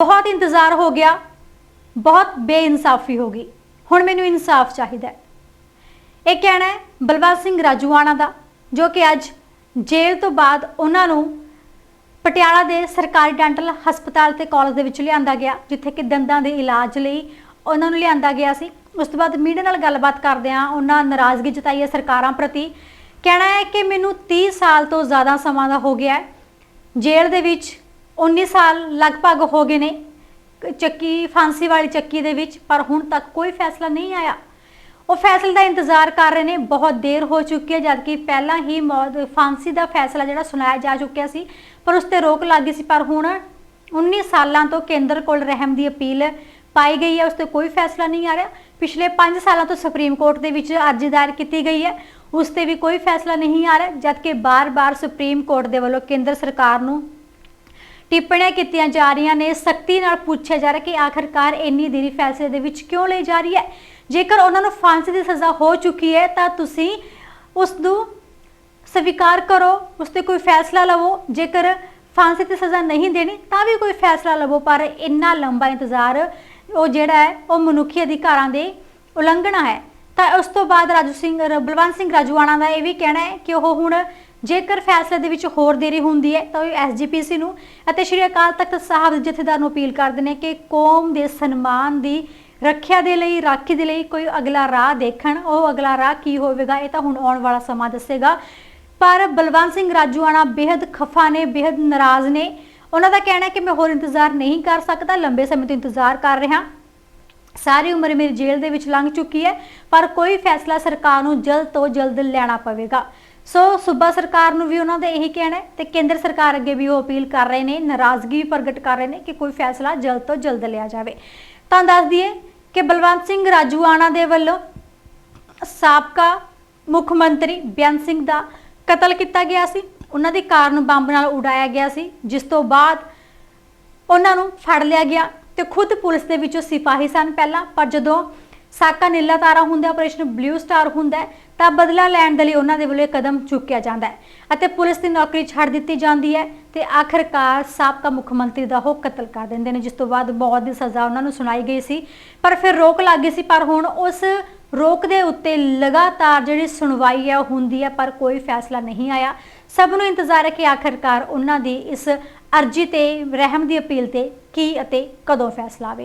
ਬਹੁਤ ਇੰਤਜ਼ਾਰ ਹੋ ਗਿਆ, ਬਹੁਤ ਬੇਇਨਸਾਫੀ ਹੋ ਗਈ। ਹੁਣ ਮੈਨੂੰ ਇਨਸਾਫ ਚਾਹੀਦਾ ਹੈ। ਇਹ ਕਹਿਣਾ ਹੈ ਬਲਵੰਤ ਸਿੰਘ ਰਾਜੂਆਣਾ ਦਾ, ਜੋ ਕਿ ਅੱਜ ਜੇਲ੍ਹ ਤੋਂ ਬਾਅਦ ਉਹਨਾਂ ਨੂੰ ਪਟਿਆਲਾ ਦੇ ਸਰਕਾਰੀ ਡੈਂਟਲ ਹਸਪਤਾਲ ਤੇ ਕਾਲਜ ਦੇ ਵਿੱਚ ਲਿਆਂਦਾ ਗਿਆ, ਜਿੱਥੇ ਕਿ ਦੰਦਾਂ ਦੇ ਇਲਾਜ ਲਈ ਉਹਨਾਂ ਨੂੰ ਲਿਆਂਦਾ ਗਿਆ ਸੀ। ਉਸ ਤੋਂ ਬਾਅਦ ਮੀਡੀਆ ਨਾਲ ਗੱਲਬਾਤ ਕਰਦਿਆਂ ਉਹਨਾਂ ਨਾਰਾਜ਼ਗੀ ਜਤਾਈ ਹੈ ਸਰਕਾਰਾਂ ਪ੍ਰਤੀ। ਕਹਿਣਾ ਹੈ ਕਿ ਮੈਨੂੰ 30 ਸਾਲ ਤੋਂ ਜ਼ਿਆਦਾ ਸਮਾਂ ਦਾ ਹੋ ਗਿਆ ਹੈ। ਜੇਲ੍ਹ ਦੇ ਵਿੱਚ 19 ਸਾਲ ਲਗਭਗ ਹੋ ਗਏ ਨੇ, ਚੱਕੀ, ਫਾਂਸੀ ਵਾਲੀ ਚੱਕੀ ਦੇ ਵਿੱਚ, ਪਰ ਹੁਣ ਤੱਕ ਕੋਈ ਫੈਸਲਾ ਨਹੀਂ ਆਇਆ। ਉਹ ਫੈਸਲੇ ਦਾ ਇੰਤਜ਼ਾਰ ਕਰ ਰਹੇ ਨੇ, ਬਹੁਤ ਦੇਰ ਹੋ ਚੁੱਕੀ ਹੈ, ਜਦਕਿ ਪਹਿਲਾਂ ਹੀ ਮੌਤ, ਫਾਂਸੀ ਦਾ ਫੈਸਲਾ ਜਿਹੜਾ ਸੁਣਾਇਆ ਜਾ ਚੁੱਕਿਆ ਸੀ, ਪਰ ਉਸ ਤੇ ਰੋਕ ਲੱਗ ਗਈ ਸੀ। ਪਰ ਹੁਣ 19 ਸਾਲਾਂ ਤੋਂ ਕੇਂਦਰ ਕੋਲ ਰਹਿਮ ਦੀ ਅਪੀਲ ਪਾਈ ਗਈ ਹੈ, ਉਸ ਤੇ ਕੋਈ ਫੈਸਲਾ ਨਹੀਂ ਆ ਰਿਹਾ। ਪਿਛਲੇ 5 ਸਾਲਾਂ ਤੋਂ ਸੁਪਰੀਮ ਕੋਰਟ ਦੇ ਵਿੱਚ ਅਰਜ਼ੀ ਦਾਇਰ ਕੀਤੀ ਗਈ ਹੈ, ਉਸ ਤੇ ਵੀ ਕੋਈ ਫੈਸਲਾ ਨਹੀਂ ਆ ਰਿਹਾ, ਜਦਕਿ ਬਾਰ-ਬਾਰ ਸੁਪਰੀਮ ਕੋਰਟ ਦੇ ਵੱਲੋਂ ਕੇਂਦਰ ਸਰਕਾਰ ਨੂੰ ਟਿੱਪਣੀਆਂ ਕੀਤੀਆਂ ਜਾ ਰਹੀਆਂ ਨੇ। ਸਖਤੀ ਨਾਲ ਪੁੱਛਿਆ ਜਾ ਰਿਹਾ ਕਿ ਆਖਰਕਾਰ ਇੰਨੀ ਦੇਰੀ ਫੈਸਲੇ ਦੇ ਵਿੱਚ ਕਿਉਂ ਲਈ ਜਾ ਰਹੀ ਹੈ? ਜੇਕਰ ਉਹਨਾਂ ਨੂੰ ਫਾਂਸੀ ਦੀ ਸਜ਼ਾ ਹੋ ਚੁੱਕੀ ਹੈ, ਤਾਂ ਤੁਸੀਂ ਉਸ ਨੂੰ ਸਵੀਕਾਰ ਕਰੋ, ਉਸ ਤੇ ਕੋਈ ਫੈਸਲਾ ਲਵੋ। ਜੇਕਰ ਫਾਂਸੀ ਦੀ ਸਜ਼ਾ ਨਹੀਂ ਦੇਣੀ, ਤਾਂ ਵੀ ਕੋਈ ਫੈਸਲਾ ਲਵੋ। ਪਰ ਇੰਨਾ ਲੰਬਾ ਇੰਤਜ਼ਾਰ ਉਹ ਜਿਹੜਾ ਹੈ, ਉਹ ਮਨੁੱਖੀ ਅਧਿਕਾਰਾਂ ਦੇ ਉਲੰਘਣਾ ਹੈ। ਤਾਂ ਉਸ ਤੋਂ ਬਾਅਦ ਰਾਜੂ ਸਿੰਘ, ਬਲਵੰਤ ਸਿੰਘ ਰਾਜੂਆਣਾ ਦਾ ਇਹ ਵੀ ਕਹਿਣਾ ਹੈ ਕਿ ਉਹ ਹੁਣ ਜੇਕਰ ਫੈਸਲੇ ਦੇ ਵਿੱਚ ਹੋਰ ਦੇਰੀ ਹੁੰਦੀ ਹੈ, ਤਾਂ ਉਹ ਐਸਜੀਪੀਸੀ ਨੂੰ ਅਤੇ ਸ਼੍ਰੀ ਅਕਾਲ ਤਖਤ ਸਾਹਿਬ ਦੇ ਜਥੇਦਾਰ ਨੂੰ ਅਪੀਲ ਕਰਦੇ ਨੇ ਕਿ ਕੌਮ ਦੇ ਸਨਮਾਨ ਦੀ ਰੱਖਿਆ ਦੇ ਲਈ, ਰਾਖੀ ਦੇ ਲਈ ਕੋਈ ਅਗਲਾ ਰਾਹ ਦੇਖਣ। ਉਹ ਅਗਲਾ ਰਾਹ ਕੀ ਹੋਵੇਗਾ, ਇਹ ਤਾਂ ਹੁਣ ਆਉਣ ਵਾਲਾ ਸਮਾਂ ਦੱਸੇਗਾ। ਪਰ ਬਲਵੰਤ ਸਿੰਘ ਰਾਜੂਆਣਾ ਬੇहद ਖਫਾ ਨੇ ਬੇहद ਨਾਰਾਜ਼ ਨੇ। ਉਹਨਾਂ ਦਾ ਕਹਿਣਾ ਕਿ ਮੈਂ ਹੋਰ ਇੰਤਜ਼ਾਰ ਨਹੀਂ ਕਰ ਸਕਦਾ, ਲੰਬੇ ਸਮੇਂ ਤੋਂ ਇੰਤਜ਼ਾਰ ਕਰ ਰਿਹਾ। ਸਾਰੀ ਉਮਰ ਮੇਰੀ ਜੇਲ੍ਹ ਦੇ ਵਿੱਚ ਲੰਘ ਚੁੱਕੀ ਹੈ, ਪਰ ਕੋਈ ਫੈਸਲਾ ਸਰਕਾਰ ਨੂੰ ਜਲਦ ਤੋਂ ਜਲਦ ਲੈਣਾ ਪਵੇਗਾ। ਸੋ ਸੂਬਾ ਸਰਕਾਰ ਨੂੰ ਵੀ ਉਹਨਾਂ ਦਾ ਇਹੀ ਕਹਿਣਾ ਹੈ ਤੇ ਕੇਂਦਰ ਸਰਕਾਰ ਅੱਗੇ ਵੀ ਉਹ ਅਪੀਲ ਕਰ ਰਹੇ ਨੇ, ਨਾਰਾਜ਼ਗੀ ਵੀ ਪ੍ਰਗਟ ਕਰ ਰਹੇ ਨੇ ਕਿ ਕੋਈ ਫੈਸਲਾ ਜਲਦ ਤੋਂ ਜਲਦ ਲਿਆ ਜਾਵੇ। ਤਾਂ ਦੱਸ ਦਈਏ ਕਿ ਬਲਵੰਤ ਸਿੰਘ ਰਾਜੂਆਣਾ ਦੇ ਵੱਲੋਂ ਸਾਬਕਾ ਮੁੱਖ ਮੰਤਰੀ ਬੇਅੰਤ ਸਿੰਘ ਦਾ ਕਤਲ ਕੀਤਾ ਗਿਆ ਸੀ। ਉਹਨਾਂ ਦੀ ਕਾਰ ਨੂੰ ਬੰਬ ਨਾਲ ਉਡਾਇਆ ਗਿਆ ਸੀ, ਜਿਸ ਤੋਂ ਬਾਅਦ ਉਹਨਾਂ ਨੂੰ ਫੜ ਲਿਆ ਗਿਆ ਤੇ ਖੁਦ ਪੁਲਿਸ ਦੇ ਵਿੱਚੋਂ ਸਿਪਾਹੀ ਸਨ ਪਹਿਲਾਂ, ਪਰ ਜਦੋਂ ਸਾਕਾ ਨੀਲਾ ਤਾਰਾ ਹੁੰਦਾ, ਆਪਰੇਸ਼ਨ ਬਲੂ ਸਟਾਰ ਹੁੰਦਾ ਤਾਂ ਬਦਲਾ ਲੈਣ ਦੇ ਲਈ ਉਹਨਾਂ ਦੇ ਵੱਲੋਂ ਕਦਮ ਚੁੱਕਿਆ ਜਾਂਦਾ ਹੈ ਅਤੇ ਪੁਲਿਸ ਦੀ ਨੌਕਰੀ ਛੱਡ ਦਿੱਤੀ ਜਾਂਦੀ ਹੈ ਤੇ ਆਖਰਕਾਰ ਸਾਬਕਾ ਮੁੱਖ ਮੰਤਰੀ ਦਾ ਉਹ ਕਤਲ ਕਰ ਦਿੰਦੇ ਨੇ, ਜਿਸ ਤੋਂ ਬਾਅਦ ਬਹੁਤ ਦੀ ਸਜ਼ਾ ਉਹਨਾਂ ਨੂੰ ਸੁਣਾਈ ਗਈ ਸੀ। ਪਰ ਫਿਰ ਰੋਕ ਲੱਗ ਗਈ ਸੀ, ਪਰ ਹੁਣ ਉਸ ਰੋਕ ਦੇ ਉੱਤੇ ਲਗਾਤਾਰ ਜਿਹੜੀ ਸੁਣਵਾਈ ਹੈ, ਉਹ ਹੁੰਦੀ ਹੈ, ਪਰ ਕੋਈ ਫੈਸਲਾ ਨਹੀਂ ਆਇਆ। ਸਭ ਨੂੰ ਇੰਤਜ਼ਾਰ ਹੈ ਕਿ ਆਖਰਕਾਰ ਉਹਨਾਂ ਦੀ ਇਸ ਅਰਜੀ ਤੇ, ਰਹਿਮ ਦੀ ਅਪੀਲ ਤੇ ਕੀ ਅਤੇ ਕਦੋਂ ਫੈਸਲਾ ਆਵੇ।